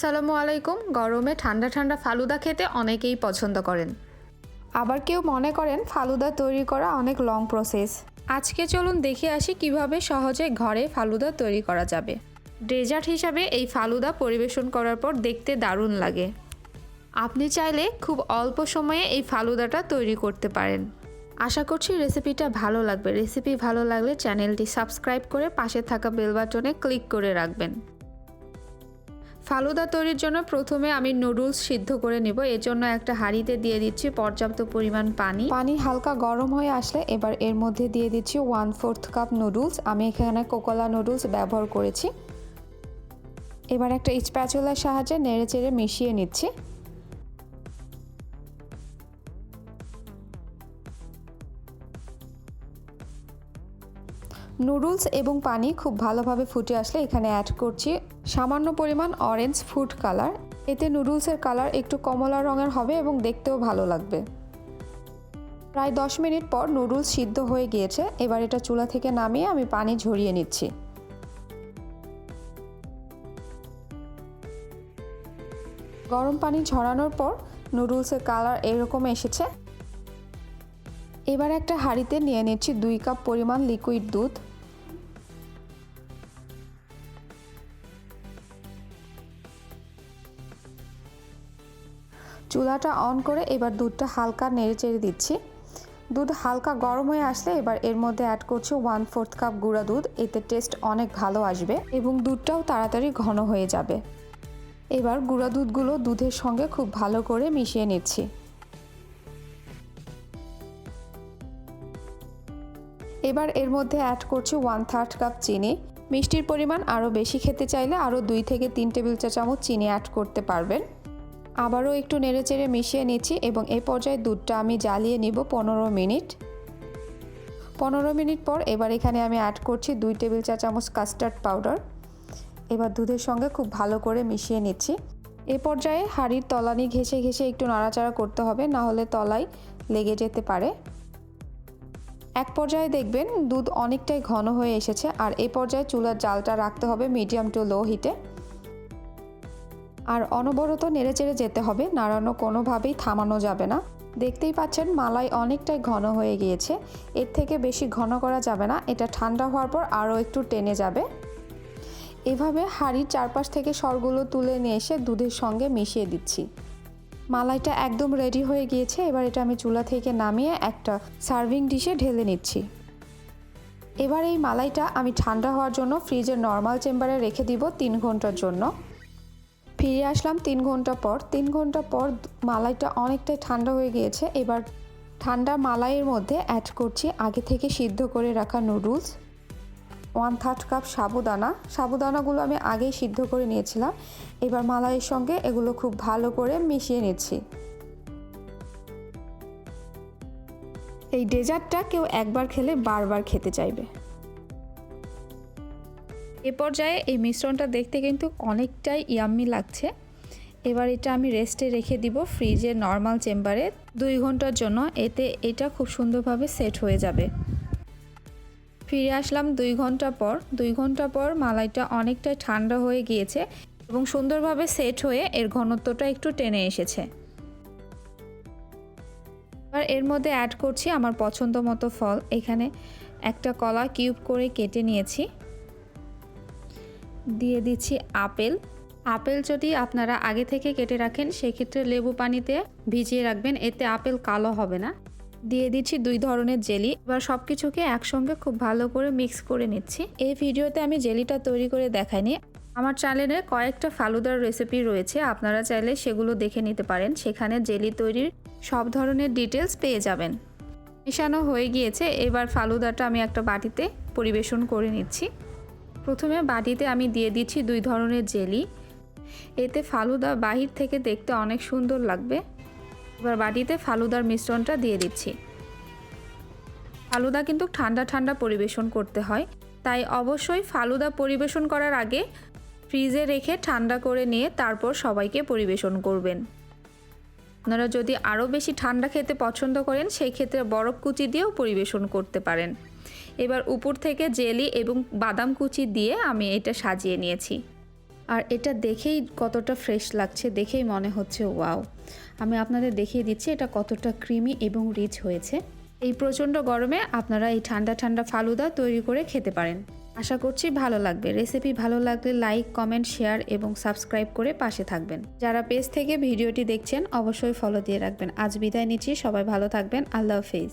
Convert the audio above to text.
সালামু আলাইকুম গরমে ঠান্ডা ঠান্ডা ফালুদা খেতে অনেকেই পছন্দ করেন। আবার কেউ মনে করেন ফালুদা তৈরি করা অনেক লং প্রসেস আজকে চলুন দেখে আসি কীভাবে সহজে ঘরে ফালুদা তৈরি করা যাবে। ডেজার্ট হিসাবে এই ফালুদা পরিবেশন করার পর দেখতে দারুণ লাগে। আপনি চাইলে খুব অল্প সময়ে এই ফালুদাটা তৈরি করতে পারেন। আশা করছি রেসিপিটা ভালো লাগবে। রেসিপি ভালো লাগলে চ্যানেলটি সাবস্ক্রাইব করে পাশে থাকা বেল বাটনে ক্লিক করে রাখবেন। ফালুদা তৈরির জন্য প্রথমে আমি নুডলস সিদ্ধ করে নিব। এর জন্য একটা হাঁড়িতে দিয়ে দিচ্ছি পর্যাপ্ত পরিমাণ পানি। পানি হালকা গরম হয়ে আসলে এবার এর মধ্যে দিয়ে দিচ্ছি ওয়ান ফোর্থ কাপ নুডলস। আমি এখানে কোকোলা নুডলস ব্যবহার করেছি। এবার একটা স্প্যাচুলার সাহায্যে নেড়ে চেড়ে মিশিয়ে নিচ্ছি। নুডলস এবং পানি খুব ভালোভাবে ফুটে আসলে এখানে অ্যাড করছি। সামান্য পরিমাণ অরেঞ্জ ফুড কালার এতে নুডলসের কালার একটু কমলা রঙের হবে এবং দেখতেও ভালো লাগবে। প্রায় দশ মিনিট পর নুডলস সিদ্ধ হয়ে গিয়েছে। এবার এটা চুলা থেকে নামিয়ে আমি পানি ঝরিয়ে নিচ্ছি। গরম পানি ঝরানোর পর নুডলসের কালার এরকম এসেছে। এবার একটা হাঁড়িতে নিয়ে নিচ্ছি দুই কাপ পরিমাণ লিকুইড দুধ। চুলাটা অন করে এবার দুধটা হালকা নেড়ে চেড়ে দিচ্ছি। দুধ হালকা গরম হয়ে আসলে এবার এর মধ্যে অ্যাড করছি ওয়ান ফোর্থ কাপ গুঁড়া দুধ, এতে টেস্ট অনেক ভালো আসবে এবং দুধটাও তাড়াতাড়ি ঘন হয়ে যাবে। এবার গুঁড়া দুধগুলো দুধের সঙ্গে খুব ভালো করে মিশিয়ে নিচ্ছি। এবার এর মধ্যে অ্যাড করছি ওয়ান থার্ড কাপ চিনি। মিষ্টির পরিমাণ আরও বেশি খেতে চাইলে আরও দুই থেকে তিন টেবিল চা চামচ চিনি অ্যাড করতে পারবেন। আবারও একটু নেড়েচেড়ে মিশিয়ে নিচ্ছি এবং এই পর্যায়ে দুধটা আমি জ্বালিয়ে নিব পনেরো মিনিট। পনেরো মিনিট পর এবার এখানে আমি অ্যাড করছি দুই টেবিল চা চামচ কাস্টার্ড পাউডার এবার দুধের সঙ্গে খুব ভালো করে মিশিয়ে নিচ্ছি। এ পর্যায়ে হাঁড়ির তলানি ঘেঁষে ঘেঁষে একটু নাড়াচাড়া করতে হবে, না হলে তলায় লেগে যেতে পারে। এক পর্যায়ে দেখবেন দুধ অনেকটাই ঘন হয়ে এসেছে, আর এ পর্যায়ে চুলার জালটা রাখতে হবে মিডিয়াম টু লো হিটে। আর অনবরত নেড়েচেড়ে যেতে হবে। নাড়ানো কোনোভাবেই থামানো যাবে না। দেখতেই পাচ্ছেন মালাই অনেকটাই ঘন হয়ে গিয়েছে। এর থেকে বেশি ঘন করা যাবে না। এটা ঠান্ডা হওয়ার পর আরও একটু টেনে যাবে। এভাবে হাঁড়ির চারপাশ থেকে সরগুলো তুলে নিয়ে এসে দুধের সঙ্গে মিশিয়ে দিচ্ছি। মালাইটা একদম রেডি হয়ে গিয়েছে। এবার এটা আমি চুলা থেকে নামিয়ে একটা সার্ভিং ডিশে ঢেলে নিচ্ছি। এবার এই মালাইটা আমি ঠান্ডা হওয়ার জন্য ফ্রিজের নর্মাল চেম্বারে রেখে দিব তিন ঘণ্টার জন্য। ফিরে আসলাম তিন ঘণ্টা পর। তিন ঘণ্টা পর মালাইটা অনেকটাই ঠান্ডা হয়ে গিয়েছে। এবার ঠান্ডা মালাইয়ের মধ্যে অ্যাড করছি আগে থেকে সিদ্ধ করে রাখা noodles one third cup sabudana. সাবুদানাগুলো আমি আগেই সিদ্ধ করে নিয়েছিলাম। এবার মালাইয়ের সঙ্গে এগুলো খুব ভালো করে মিশিয়ে নিচ্ছি। এই ডেজার্টটা কেউ একবার খেলে বারবার খেতে চাইবে। এ পর্যায়ে এই মিশ্রণটা দেখতে কিন্তু অনেকটাই ইয়াম্মি লাগছে। এবার এটা আমি রেস্টে রেখে দিব ফ্রিজে নর্মাল চেম্বারে দুই ঘণ্টার জন্য এতে এটা খুব সুন্দরভাবে সেট হয়ে যাবে। ফিরে আসলাম দুই ঘণ্টা পর। দুই ঘণ্টা পর মালাইটা অনেকটাই ঠান্ডা হয়ে গিয়েছে এবং সুন্দরভাবে সেট হয়ে এর ঘনত্বটা একটু টেনে এসেছে। এবার এর মধ্যে অ্যাড করছি আমার পছন্দ মতো ফল। এখানে একটা কলা কিউব করে কেটে নিয়েছি। দিয়ে দিচ্ছি আপেল। আপেল যদি আপনারা আগে থেকে কেটে রাখেন, সেক্ষেত্রে লেবু পানিতে ভিজিয়ে রাখবেন, এতে আপেল কালো হবে না। দিয়ে দিচ্ছি দুই ধরনের জেলি। এবার সব কিছুকে একসঙ্গে খুব ভালো করে মিক্স করে নিচ্ছি। এই ভিডিওতে আমি জেলিটা তৈরি করে দেখাইনি। আমার চ্যানেলে কয়েকটা ফালুদার রেসিপি রয়েছে, আপনারা চাইলে সেগুলো দেখে নিতে পারেন। সেখানে জেলি তৈরির সব ধরনের ডিটেলস পেয়ে যাবেন। মেশানো হয়ে গিয়েছে, এবার ফালুদাটা আমি একটা বাটিতে পরিবেশন করে নিচ্ছি। প্রথমে বাটিতে আমি দিয়ে দিচ্ছি দুই ধরনের জেলি। এতে ফালুদা বাহির থেকে দেখতে অনেক সুন্দর লাগবে। এবার বাটিতে ফালুদার মিশ্রণটা দিয়ে দিচ্ছি। ফালুদা কিন্তু ঠান্ডা ঠান্ডা পরিবেশন করতে হয়। তাই অবশ্যই ফালুদা পরিবেশন করার আগে ফ্রিজে রেখে ঠান্ডা করে নিয়ে তারপর সবাইকে পরিবেশন করবেন। আপনারা যদি আরও বেশি ঠান্ডা খেতে পছন্দ করেন সেই ক্ষেত্রে বরফ কুচি দিয়েও পরিবেশন করতে পারেন। এবার উপর থেকে জেলি এবং বাদাম কুচি দিয়ে আমি এটা সাজিয়ে নিয়েছি। আর এটা দেখেই কতটা ফ্রেশ লাগছে, দেখেই মনে হচ্ছে, ওয়াও। আমি আপনাদের দেখিয়ে দিচ্ছি এটা কতটা ক্রিমি এবং রিচ হয়েছে। এই প্রচণ্ড গরমে আপনারা এই ঠান্ডা ঠান্ডা ফালুদা তৈরি করে খেতে পারেন। আশা করছি ভালো লাগবে। রেসিপি ভালো লাগলে লাইক, কমেন্ট, শেয়ার এবং সাবস্ক্রাইব করে পাশে থাকবেন। যারা পেজ থেকে ভিডিওটি দেখছেন, অবশ্যই ফলো দিয়ে রাখবেন। আজ বিদায় নিচ্ছি। সবাই ভালো থাকবেন। আল্লাহ হাফেজ।